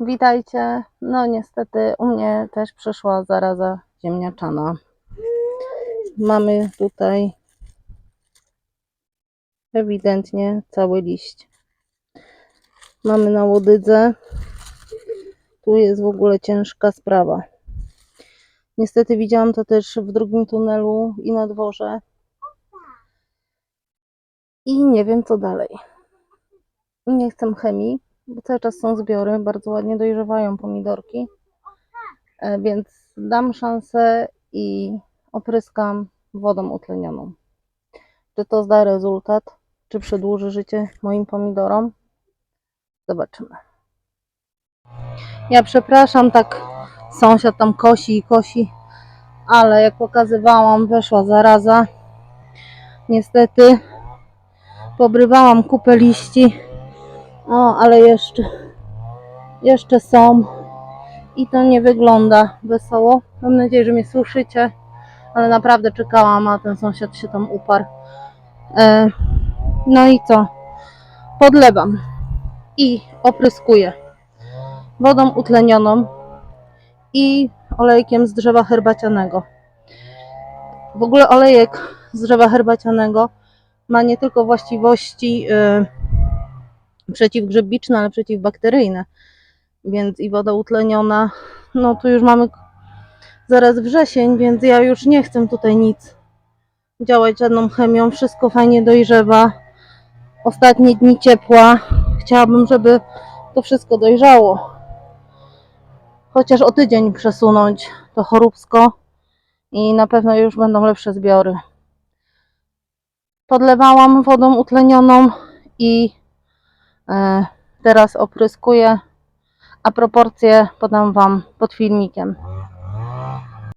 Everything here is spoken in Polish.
witajcie. No niestety u mnie też przyszła zaraza ziemniaczana. Mamy tutaj ewidentnie cały liść. Mamy na łodydze. Tu jest w ogóle ciężka sprawa. Niestety widziałam to też w drugim tunelu i na dworze. I nie wiem co dalej. Nie chcę chemii, bo cały czas są zbiory, bardzo ładnie dojrzewają pomidorki. E, Więc dam szansę i opryskam wodą utlenioną. Czy to zda rezultat, czy przedłuży życie moim pomidorom? Zobaczymy. Ja przepraszam, tak sąsiad tam kosi i kosi, ale jak pokazywałam, weszła zaraza. Niestety pobrywałam kupę liści. O, ale jeszcze, jeszcze są. I to nie wygląda wesoło. Mam nadzieję, że mnie słyszycie, ale naprawdę czekałam, a ten sąsiad się tam uparł. E, no i co? Podlewam i opryskuję wodą utlenioną i olejkiem z drzewa herbacianego. W ogóle olejek z drzewa herbacianego ma nie tylko właściwości y, przeciwgrzybiczne, ale przeciwbakteryjne. Więc i woda utleniona, no tu już mamy zaraz wrzesień, więc ja już nie chcę tutaj nic działać żadną chemią. Wszystko fajnie dojrzewa. Ostatnie dni ciepła. Chciałabym, żeby to wszystko dojrzało. Chociaż o tydzień przesunąć to choróbsko i na pewno już będą lepsze zbiory. Podlewałam wodą utlenioną i teraz opryskuję, a proporcje podam Wam pod filmikiem.